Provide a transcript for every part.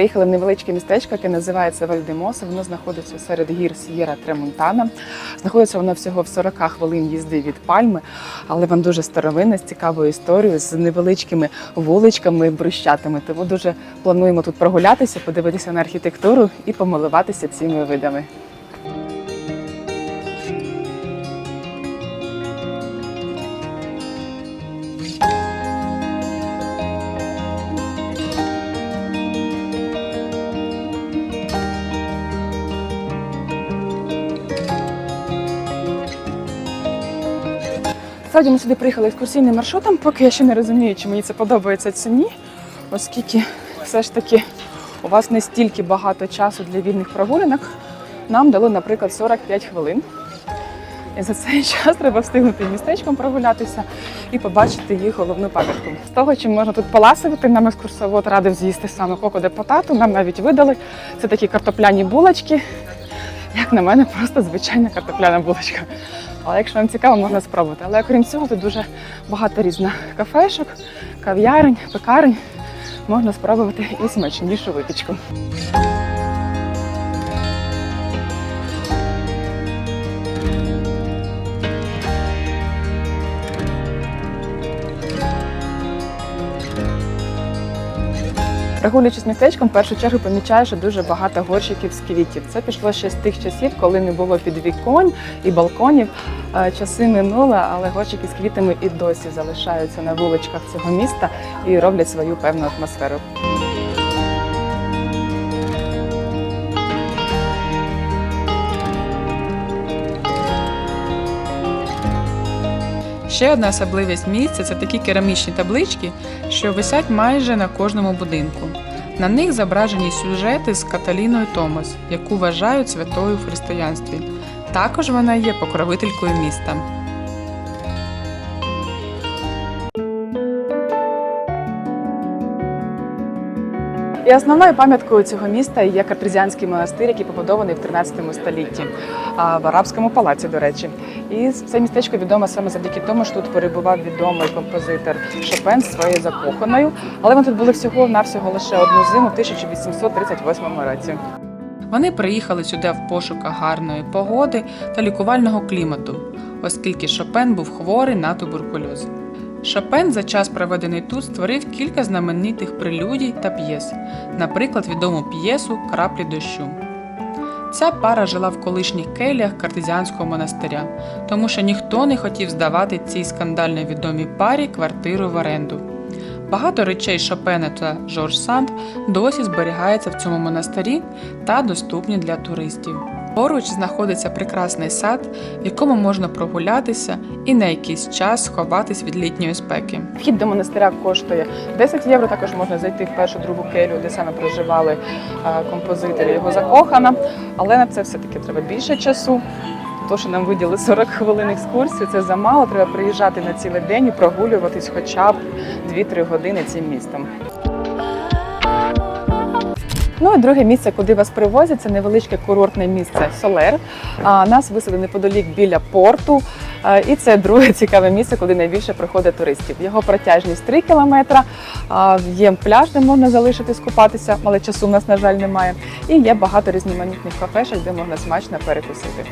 Приїхали в невеличке містечко, яке називається Вальдемоса. Воно знаходиться серед гір С'єра Тремонтана. Знаходиться воно всього в 40 хвилин їзди від Пальми, але воно дуже старовинне, з цікавою історією, з невеличкими вуличками, брущатами. Тому дуже плануємо тут прогулятися, подивитися на архітектуру і помилуватися цими видами. Справді ми сюди приїхали екскурсійним маршрутом, поки я ще не розумію, чи мені це подобається чи ні, оскільки все ж таки у вас не стільки багато часу для вільних прогулянок. Нам дали, наприклад, 45 хвилин. І за цей час треба встигнути містечком прогулятися і побачити їх головну пам'ятку. З того, чим можна тут поласувати, нам екскурсовод радив з'їсти саме коко де потату. Нам навіть видали. Це такі картопляні булочки. Як на мене, просто звичайна картопляна булочка. Але якщо вам цікаво, можна спробувати. Але окрім цього, тут дуже багато різних кафешок, кав'ярень, пекарень. Можна спробувати і смачнішу випічку. Прогулюючись містечком, в першу чергу помічаю, що дуже багато горщиків з квітів. Це пішло ще з тих часів, коли не було підвіконь і балконів. Е, Часи минули, але горщики з квітами і досі залишаються на вуличках цього міста і роблять свою певну атмосферу. Ще одна особливість місця це такі керамічні таблички, що висять майже на кожному будинку. На них зображені сюжети з Каталіною Томас, яку вважають святою в християнстві. Також вона є покровителькою міста. І основною пам'яткою цього міста є Картризіанський монастир, який побудований в 13 столітті в арабському палаці, до речі. І це містечко відоме саме завдяки тому, що тут перебував відомий композитор Шопен своєю закоханою. Але вони тут були всього навсього лише одну зиму в 1838 році. Вони приїхали сюди в пошуках гарної погоди та лікувального клімату, оскільки Шопен був хворий на туберкульоз. Шопен за час, проведений тут, створив кілька знаменитих прелюдій та п'єс, наприклад, відому п'єсу Краплі дощу. Ця пара жила в колишніх келіях картезіанського монастиря, тому що ніхто не хотів здавати цій скандально відомій парі квартиру в оренду. Багато речей Шопена та Жорж Санд досі зберігаються в цьому монастирі та доступні для туристів. Поруч знаходиться прекрасний сад, в якому можна прогулятися і на якийсь час сховатись від літньої спеки. Вхід до монастиря коштує 10 євро. Також можна зайти в першу другу келю, де саме проживали композитор і його закохана. Але на це все-таки треба більше часу. То, що нам виділи 40 хвилин екскурсії, це замало. Треба приїжджати на цілий день і прогулюватись хоча б 2-3 години цим містом. Ну і друге місце, куди вас привозять, це невеличке курортне місце Солер. А, Нас висадили неподалік біля порту. І це друге цікаве місце, куди найбільше приходить туристів. Його протяжність 3 кілометра. Є пляж, де можна залишитись купатися, але часу в нас, на жаль, немає. І є багато різноманітних кафешок, де можна смачно перекусити.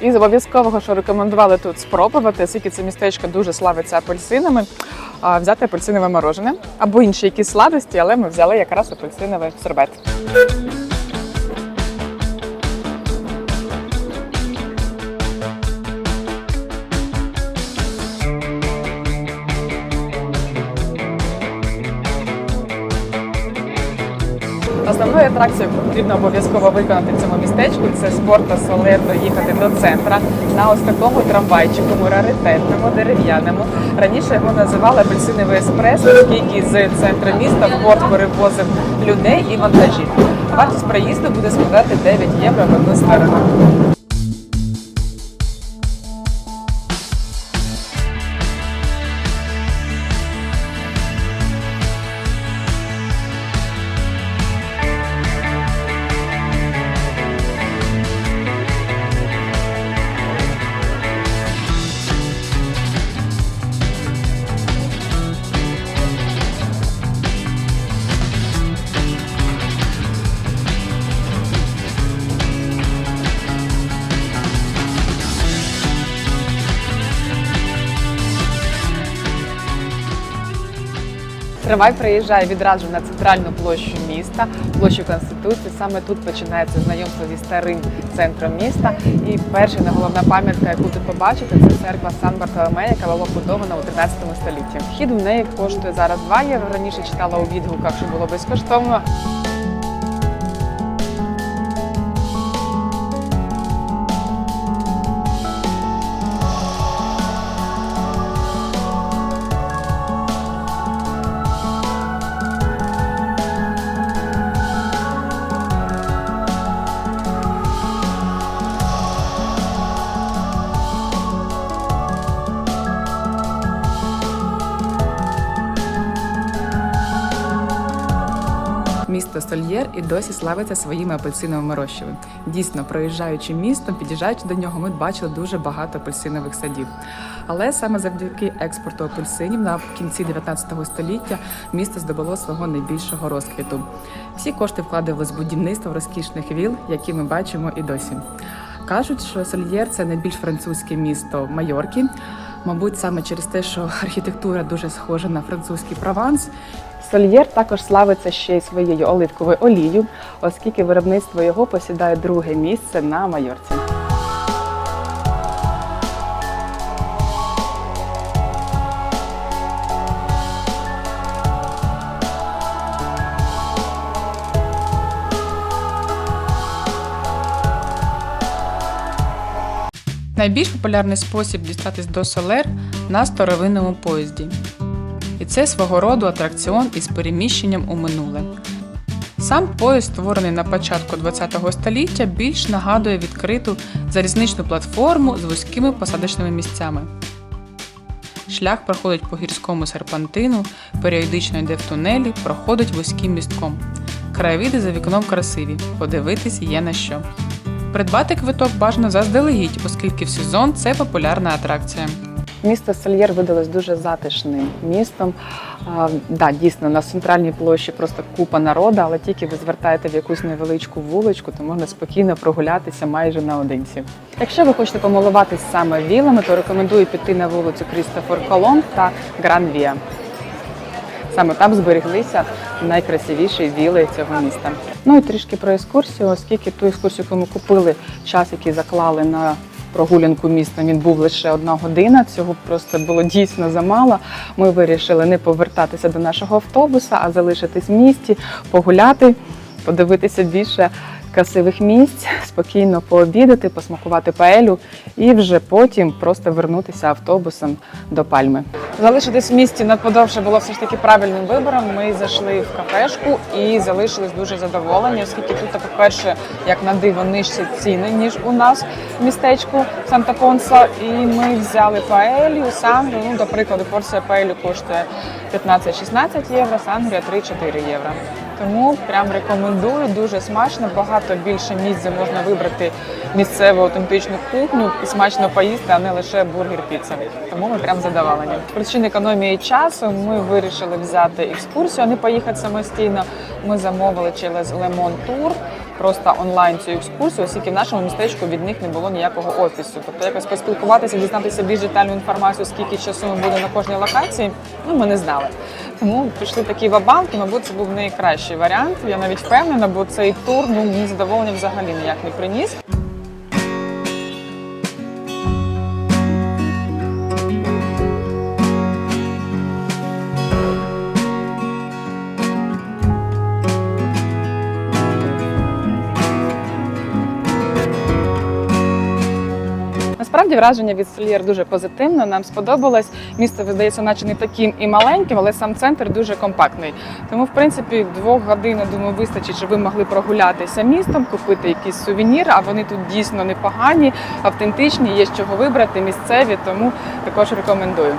І з обов'язкового, що рекомендували тут спробувати, оскільки це містечко дуже славиться апельсинами, взяти апельсинове морожене або інші якісь сладості, але ми взяли якраз апельсиновий сорбет. Яку потрібно обов'язково виконати в цьому містечку, це спорта та солер доїхати до центра на ось такому трамвайчику, раритетному, дерев'яному. Раніше його називали апельсиновий еспрес, оскільки з центру міста в порт перевозив людей і вантажів. Вартість проїзду буде складати 9 євро в одну сторону. Трамвай приїжджає відразу на центральну площу міста, площу Конституції. Саме тут починається знайомство зі старим центром міста. І перша головна пам'ятка, яку тут побачите, це церква Сан Бартоломея, яка була побудована у 13 столітті. Вхід в неї коштує зараз 2 євро. Раніше читала у відгуках, що було безкоштовно. Сольєр і досі славиться своїми апельсиновими розчами. Дійсно, проїжджаючи містом, під'їжджаючи до нього, ми бачили дуже багато апельсинових садів. Але саме завдяки експорту апельсинів на кінці 19 століття місто здобуло свого найбільшого розквіту. Всі кошти вкладувались в будівництво розкішних віл, які ми бачимо і досі. Кажуть, що Сольєр це найбільш французьке місто Майорки. Мабуть, саме через те, що архітектура дуже схожа на французький Прованс, Сольєр також славиться ще й своєю оливковою олією, оскільки виробництво його посідає друге місце на Майорці. Найбільш популярний спосіб дістатись до Солер на старовинному поїзді. І це свого роду атракціон із переміщенням у минуле. Сам поїзд, створений на початку ХХ століття, більш нагадує відкриту залізничну платформу з вузькими посадочними місцями. Шлях проходить по гірському серпантину, періодично йде в тунелі, проходить вузьким містком. Краєвиди за вікном красиві, подивитись є на що. Придбати квиток бажано заздалегідь, оскільки в сезон це популярна атракція. Місто Сольєр видалось дуже затишним містом. А, да, дійсно, на центральній площі просто купа народу, але тільки ви звертаєте в якусь невеличку вуличку, то можна спокійно прогулятися майже наодинці. Якщо ви хочете помилуватись саме вілами, то рекомендую піти на вулицю Крістофор Коломб та Гран Віа. Саме там збереглися найкрасивіші віли цього міста. Ну і трішки про екскурсію, оскільки ту екскурсію, яку ми купили, час, який заклали на прогулянку містом, він був лише одна година. Цього просто було дійсно замало. Ми вирішили не повертатися до нашого автобуса, а залишитись в місті, погуляти, подивитися більше красивих місць, спокійно пообідати, посмакувати паелю і вже потім просто вернутися автобусом до Пальми. Залишитись в місті надподовше було все ж таки правильним вибором. Ми зайшли в кафешку і залишились дуже задоволені, оскільки тут, по-перше, як на диво, нижчі ціни, ніж у нас в містечку Санта-Понса. І ми взяли паелю, сангрію. Ну, до прикладу, порція паелю коштує 15-16 євро, сангрія 3-4 євро. Тому прям рекомендую, дуже смачно, багато більше місць, можна вибрати місцеву автентичну кухню і смачно поїсти, а не лише бургер піца. Тому ми прям задоволені. Причин економії часу ми вирішили взяти екскурсію, а не поїхати самостійно. Ми замовили через Лемон Тур. Просто онлайн цю екскурсію, оскільки в нашому містечку від них не було ніякого офісу. Тобто якось поспілкуватися, дізнатися більш детальну інформацію, скільки часу ми будемо на кожній локації, ну ми не знали. Тому пішли такі вабанки, мабуть, це був найкращий варіант. Я навіть впевнена, бо цей тур ну мені задоволення взагалі ніяк не приніс. Насправді враження від Сольєр дуже позитивне. Нам сподобалось. Місто видається, наче не таким і маленьким, але сам центр дуже компактний. Тому, в принципі, двох годин, я думаю, вистачить, щоб ви могли прогулятися містом, купити якісь сувеніри. А вони тут дійсно непогані, автентичні, є з чого вибрати, місцеві. Тому також рекомендую.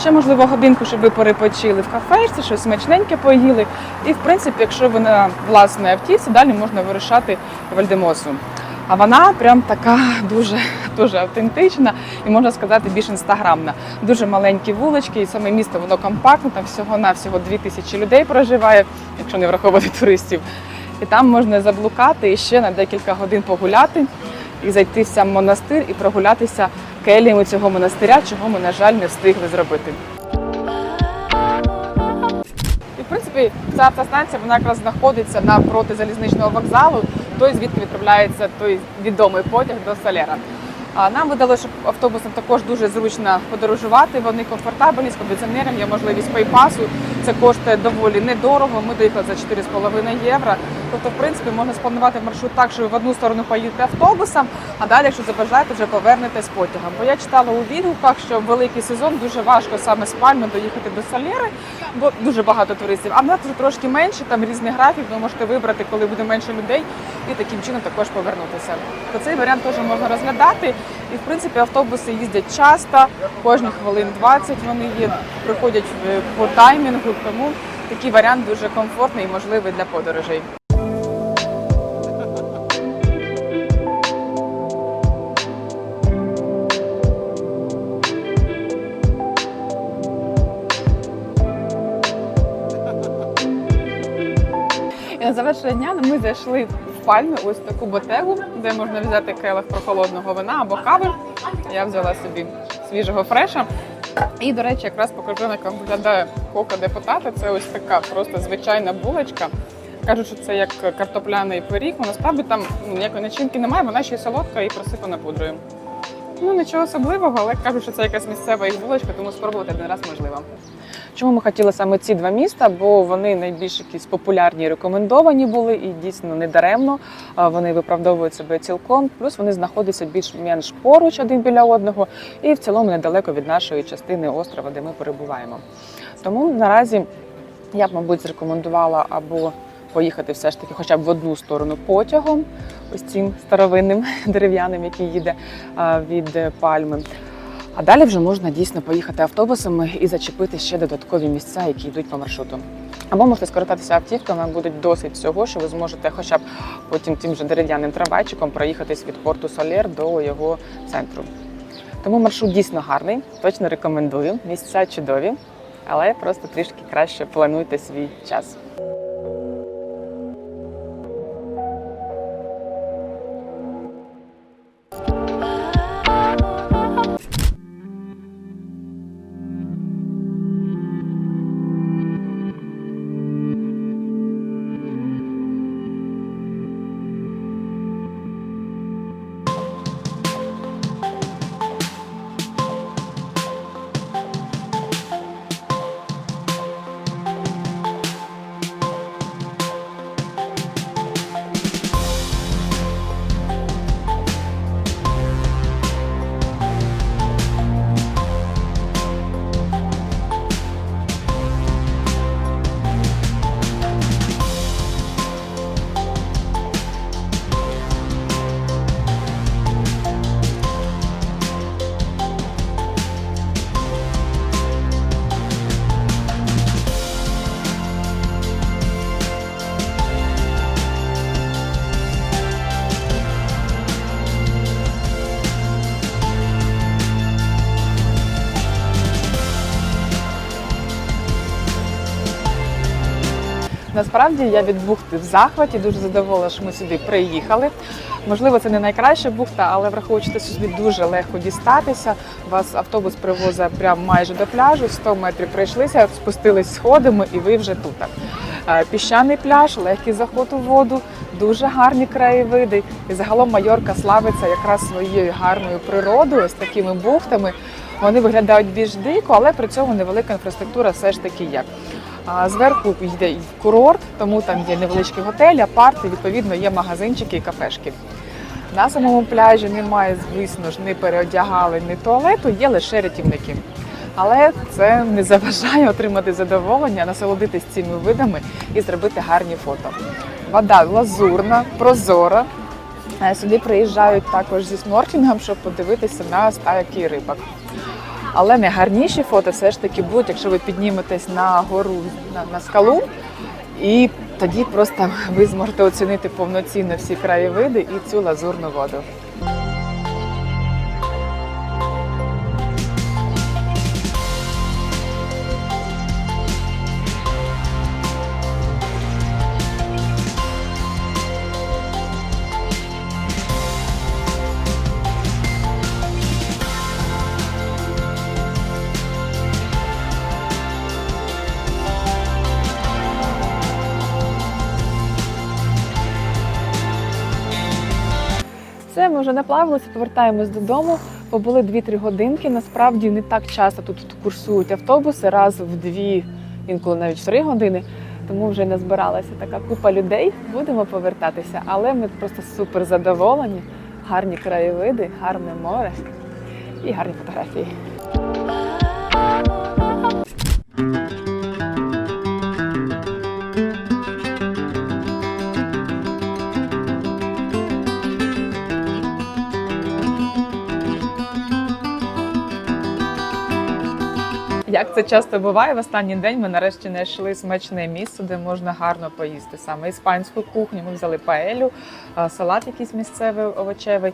Ще можливо годинку, щоб ви перепочили в кафешці, щось смачненьке поїли. І в принципі, якщо ви на власній автівці, далі можна вирушати в Альдемосу. А вона прям така дуже дуже автентична і можна сказати більш інстаграмна. Дуже маленькі вулички, і саме місто воно компактне, там всього на всього дві тисячі людей проживає, якщо не враховувати туристів. І там можна заблукати і ще на декілька годин погуляти і зайти в сам монастир і прогулятися келіями цього монастиря, чого ми, на жаль, не встигли зробити. В принципі, ця автостанція вона якраз знаходиться напроти залізничного вокзалу, той звідки відправляється той відомий потяг до Солера. Нам видали, що автобусом також дуже зручно подорожувати. Вони комфортабельні з кондиціонером, є можливість пейпасу. Це коштує доволі недорого. Ми доїхали за 4,5 євро. Тобто, в принципі, можна спланувати маршрут так, що в одну сторону поїдете автобусом, а далі, якщо забажаєте, вже повернетесь потягом. Бо я читала у відгуках, що в великий сезон дуже важко саме з Пальми доїхати до Солєри, бо дуже багато туристів. А в нас вже трошки менше, там різний графік, ви можете вибрати, коли буде менше людей, і таким чином також повернутися. То цей варіант теж можна розглядати. І в принципі автобуси їздять часто, кожні хвилин 20 вони є, приходять е, по таймінгу, тому такий варіант дуже комфортний і можливий для подорожей. На завершення дня ми зайшли пальми, ось таку ботегу, де можна взяти келих прохолодного вина або кави. Я взяла собі свіжого фреша. І, до речі, якраз покажу, як виглядає кока депутата. Це ось така просто звичайна булочка. Кажуть, що це як картопляний пиріг, але насправді там ніякої начинки немає, вона ще й солодка і просипана пудрою. Ну нічого особливого, але кажуть, що це якась місцева їх булочка, тому спробувати один раз можливо. Чому ми хотіли саме ці два міста? Бо вони найбільш якісь популярні рекомендовані були, і дійсно не даремно. Вони виправдовують себе цілком. Плюс вони знаходяться більш-менш поруч один біля одного, і в цілому недалеко від нашої частини острова, де ми перебуваємо. Тому наразі я б, мабуть, зрекомендувала або поїхати все ж таки, хоча б в одну сторону потягом, ось цим старовинним дерев'яним, який їде від е, пальми. А далі вже можна дійсно поїхати автобусами і зачепити ще додаткові місця, які йдуть по маршруту. Або можете скористатися автівками, буде досить всього, що ви зможете хоча б потім тим же дерев'яним трамвайчиком проїхатись від порту Солєр до його центру. Тому маршрут дійсно гарний, точно рекомендую. Місця чудові, але просто трішки краще плануйте свій час. Насправді я від бухти в захваті, дуже задоволена, що ми сюди приїхали. Можливо, це не найкраща бухта, але враховуючи, що сюди дуже легко дістатися. Вас автобус привозить прямо майже до пляжу, 100 метрів пройшлися, спустились сходами, і ви вже тут. Е, Піщаний пляж, легкий заход у воду, дуже гарні краєвиди. І загалом Майорка славиться якраз своєю гарною природою, з такими бухтами. Вони виглядають більш дико, але при цьому невелика інфраструктура все ж таки є. Зверху йде курорт, тому там є невеличкі готелі, апарти, відповідно, є магазинчики і кафешки. На самому пляжі немає, звісно ж, ні переодягали, ні туалету, є лише рятівники. Але це не заважає отримати задоволення, насолодитись цими видами і зробити гарні фото. Вода лазурна, прозора. Е, Сюди приїжджають також зі сноркінгом, щоб подивитися на стайки рибок. Але найгарніші фото все ж таки будуть, якщо ви підніметесь на гору на, на скалу, і тоді просто ви зможете оцінити повноцінно всі краєвиди і цю лазурну воду. Вже наплавилися, повертаємось додому. Побули 2-3 годинки. Насправді не так часто тут курсують автобуси, раз в дві, інколи навіть в 3 години. Тому вже не збиралася така купа людей. Будемо повертатися, але ми просто супер задоволені. Гарні краєвиди, гарне море і гарні фотографії. Як це часто буває, в останній день ми нарешті знайшли смачне місце, де можна гарно поїсти. Саме іспанську кухню. Ми взяли паелю, салат якийсь місцевий овочевий.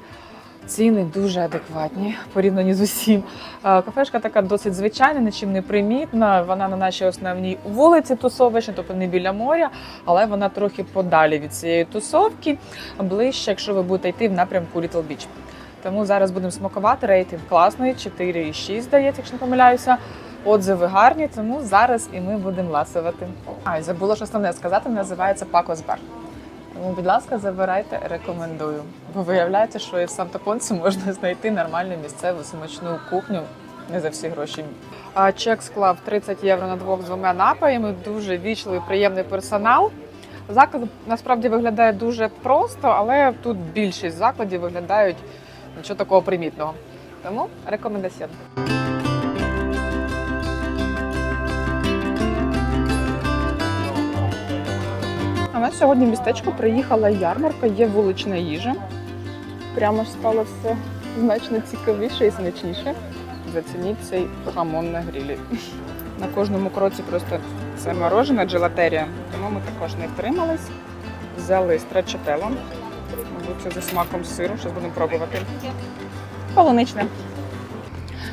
Ціни дуже адекватні порівняні з усім. Кафешка така досить звичайна, нічим не примітна. Вона на нашій основній вулиці тусовичній, тобто не біля моря, але вона трохи подалі від цієї тусовки, ближче, якщо ви будете йти в напрямку Little Beach. Тому зараз будемо смакувати рейтинг класний, 4,6, здається, якщо не помиляюся. Отзиви гарні, тому зараз і ми будемо ласувати. А, і забула що основне сказати, називається Пакос Бар. Тому, будь ласка, забирайте, рекомендую. Бо виявляється, що і в Санта-Понсі можна знайти нормальну місцеву смачну кухню не за всі гроші. А чек склав 30 євро на двох з двома напоями. Дуже вічливий, приємний персонал. Заклад насправді виглядає дуже просто, але тут більшість закладів виглядають нічого такого примітного. Тому рекомендаціон. Нас сьогодні в містечко приїхала ярмарка, є вулична їжа. Прямо ж стало все значно цікавіше і смачніше. Зацініть цей хамон на грілі. На кожному кроці просто це морожена джелатерія, тому ми також не втримались. Взяли страчатело. Мабуть, це за смаком сиру, зараз будемо пробувати. Полуничне.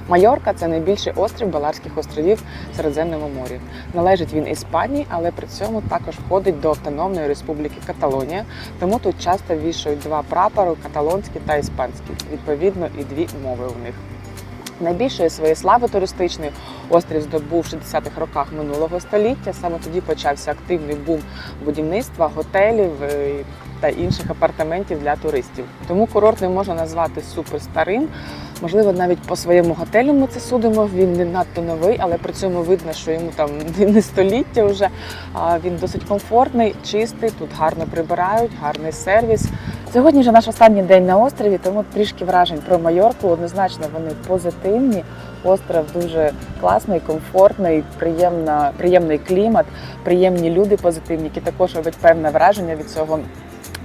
Майорка це найбільший острів Баларських островів в Середземному морі. Належить він Іспанії, але при цьому також входить до Автономної Республіки Каталонія. Тому тут часто вішають два прапори каталонський та іспанський, відповідно, і дві мови у них. Найбільшої своєї слави туристичної острів здобув в 60-х роках минулого століття. Саме тоді почався активний бум будівництва готелів е, та інших апартаментів для туристів. Тому курорт не можна назвати суперстарим. Можливо, навіть по своєму готелю ми це судимо. Він не надто новий, але при цьому видно, що йому там не століття вже. Він досить комфортний, чистий. Тут гарно прибирають, гарний сервіс. Сьогодні вже наш останній день на острові, тому трішки вражень про Майорку. Однозначно вони позитивні. Остров дуже класний, комфортний, приємна, приємний клімат, приємні люди позитивні, які також роблять певне враження від цього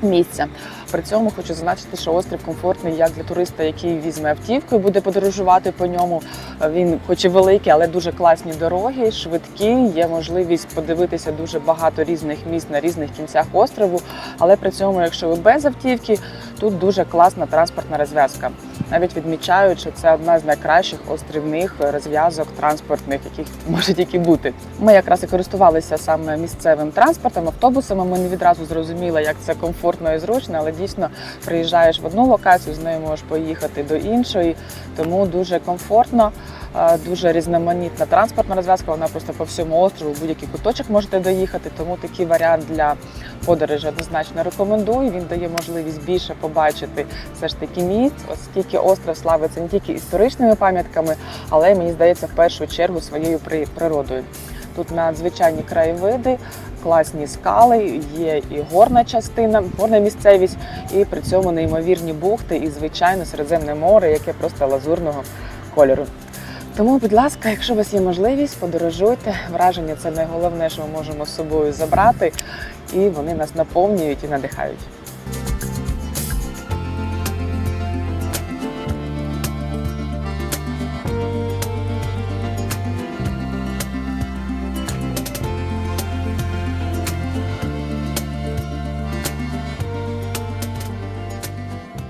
місця. При цьому хочу зазначити, що острів комфортний як для туриста, який візьме автівку і буде подорожувати по ньому. Він, хоч і великий, але дуже класні дороги, швидкі. Є можливість подивитися дуже багато різних місць на різних кінцях острову. Але при цьому, якщо ви без автівки, тут дуже класна транспортна розв'язка. Навіть відмічають, що це одна з найкращих острівних розв'язок транспортних, яких може тільки бути. Ми якраз і користувалися саме місцевим транспортом, автобусами. Ми не відразу зрозуміли, як це комфортно і зручно, але дійсно приїжджаєш в одну локацію, з нею можеш поїхати до іншої, тому дуже комфортно. е, Дуже різноманітна транспортна розв'язка. Вона просто по всьому острову, будь-який куточок можете доїхати. Тому такий варіант для подорожі однозначно рекомендую. Він дає можливість більше побачити все ж таки місць, оскільки остров славиться не тільки історичними пам'ятками, але мені здається в першу чергу своєю при- природою. Тут надзвичайні краєвиди, класні скали, є і горна частина, горна місцевість, і при цьому неймовірні бухти, і звичайно Середземне море, яке просто лазурного кольору. Тому, будь ласка, якщо у вас є можливість, подорожуйте. Враження це найголовніше, що ми можемо з собою забрати, і вони нас наповнюють і надихають.